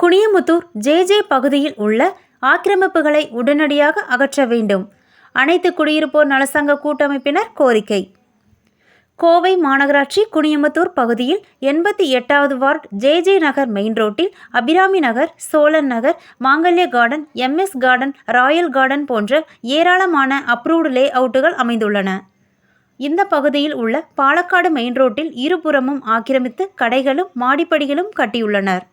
Kuniyamuthur JJ பகுதியில் உள்ள ஆக்கிரமிப்புகளை உடனடியாக அகற்ற வேண்டும். அனைத்து குடியிருப்போர் நலசங்க கூட்டமைப்பினர் கோரிக்கை. கோவை மாநகராட்சி குனியமுத்தூர் பகுதியில் எண்பத்தி எட்டாவது வார்டு ஜேஜே நகர் மெயின் ரோட்டில் அபிராமி நகர் Cholan Nagar Mangalya garden MS garden royal garden போன்ற ஏராளமான அப்ரூவ்டு லே அவுட்டுகள் அமைந்துள்ளன. இந்த பகுதியில் உள்ள பாலக்காடு மெயின் ரோட்டில் இருபுறமும் ஆக்கிரமித்து கடைகளும் மாடிப்படிகளும் கட்டியுள்ளனர்.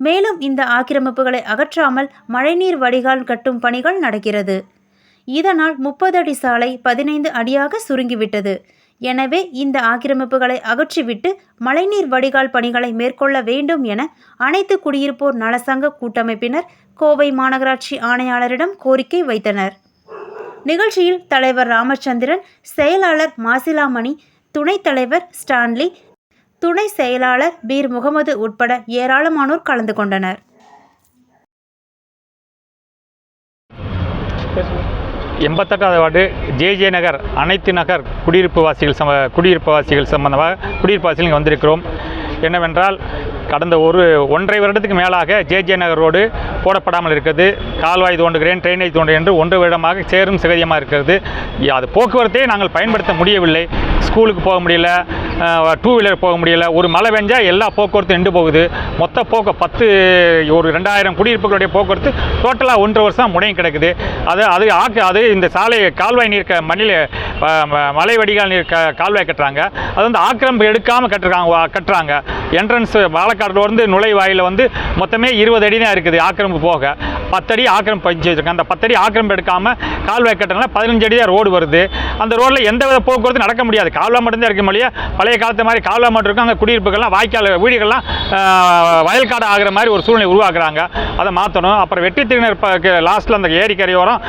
மேலும் இந்த ஆக்கிரமிப்புகளை அகற்றாமல் மழைநீர் வடிகால் கட்டும் பணிகள் நடக்கிறது. இதனால் முப்பது அடி சாலை பதினைந்து அடியாக சுருங்கிவிட்டது. எனவே இந்த ஆக்கிரமிப்புகளை அகற்றிவிட்டு மழைநீர் வடிகால் பணிகளை மேற்கொள்ள வேண்டும் என அனைத்து குடியிருப்போர் நலசங்க கூட்டமைப்பினர் கோவை மாநகராட்சி ஆணையாளரிடம் கோரிக்கை வைத்தனர். நிகழ்ச்சியில் தலைவர் ராமச்சந்திரன் செயலாளர் மாசிலாமணி துணைத் தலைவர் ஸ்டான்லி துணை செயலாளர் பீர் முகமது உட்பட ஏராளமானோர் கலந்து கொண்டனர். எண்பத்தெட்டாவது வார்டு ஜேஜே நகர் அனைத்து நகர் குடியிருப்பு வாசிகள் சம குடியிருப்பு வாசிகள் சம்பந்தமாக குடியிருப்பு வாசிகள் இங்கே வந்திருக்கிறோம். என்னவென்றால் கடந்த ஒரு ஒன்றரை வருடத்துக்கு மேலாக ஜேஜே நகர் ரோடு போடப்படாமல் இருக்கிறது. கால்வாய் தோண்டுகிறேன் ட்ரைனேஜ் தோண்டுகிறேன் என்று ஒன்று வருடமாக சேரும் சிகதியமாக இருக்கிறது. அது போக்குவரத்தை நாங்கள் பயன்படுத்த முடியவில்லை. ஸ்கூலுக்கு போக முடியல. டூ வீலர் போக முடியல. ஒரு மழை பெஞ்சால் எல்லா போக்குவரத்து நின்று போகுது. மொத்த போக்கு பத்து ஒரு ரெண்டாயிரம் குடியிருப்புகளுடைய போக்குவரத்து டோட்டலாக ஒன்றரை வருஷம் முனையும் கிடக்குது. அது அது ஆக்கு அது இந்த சாலை கால்வாய் நீர் க மண்ணில் மலை வடிகால் நீர் க கால்வாய் கட்டுறாங்க. அது வந்து ஆக்கிரமிப்பு எடுக்காமல் கட்டுறாங்க வா- கட்டுறாங்க. என்ட்ரன்ஸ் பாலக்காடுலேருந்து நுழைவாயில் வந்து மொத்தமே இருபது அடி தான் இருக்குது ஆக்கிரமிப்பு போக. பத்தடி ஆக்கிரம் பஞ்சு வச்சுருக்காங்க. அந்த பத்தடி ஆக்கிரம் எடுக்காமல் கால்வாய் கட்டணம்னா பதினஞ்சு அடி தான் ரோடு வருது. அந்த ரோட்டில் எந்த வித போக்குவரத்து நடக்க முடியாது. கால்வாய் மட்டும்தான் இருக்க முடியாது பழைய காலத்து மாதிரி கால்வாய் மட்டும் இருக்கும். அங்கே குடியிருப்புகள்லாம் வாய்க்கால் வீடுகள்லாம் வயல்காடு ஆகிற மாதிரி ஒரு சூழ்நிலை உருவாக்குறாங்க. அதை மாற்றணும் அப்புறம் வெட்டி திருநர் லாஸ்ட்டில் அந்த ஏரி கரையோரம்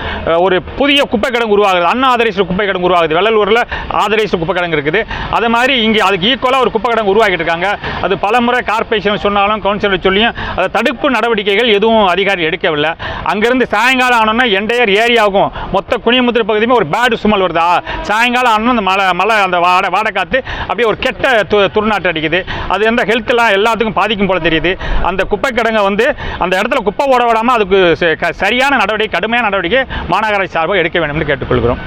ஒரு புதிய குப்பை கிடங்கு உருவாகுது. அண்ணா ஆதரேஸ்வர் குப்பை கிடங்கு உருவாகுது. வெள்ளலூரில் ஆதரேஸ்வர் குப்பை கிடங்கு இருக்குது. அதை மாதிரி இங்கே அதுக்கு ஈக்குவலாக ஒரு குப்பை கிடங்கு உருவாக்கிட்டு இருக்காங்க. அது பலமுறை கார்ப்பரேஷன் சொன்னாலும் கவுன்சிலர் சொல்லியும் அதை தடுப்பு நடவடிக்கைகள் எதுவும் அதிகாரி எடுக்கவில்லை. அங்கேருந்து சாயங்காலம் ஆனோன்னா என்டையர் ஏரியாவுக்கும் மொத்த குனியமுத்திர பகுதியுமே ஒரு பேடு சுமல் வருதா? சாயங்காலம் ஆனால் அந்த மழை மழை அந்த வாடை வாடை காற்று அப்படியே ஒரு கெட்ட து துர்நாற்று அடிக்குது. அது எந்த ஹெல்த்லாம் எல்லாத்துக்கும் பாதிக்கும் போல தெரியுது. அந்த குப்பை கிடங்கை வந்து அந்த இடத்துல குப்பை ஓட விடாமல் அதுக்கு சரியான நடவடிக்கை கடுமையான நடவடிக்கை மாநகராட்சி சார்பாக எடுக்க வேண்டும்னு கேட்டுக்கொள்கிறோம்.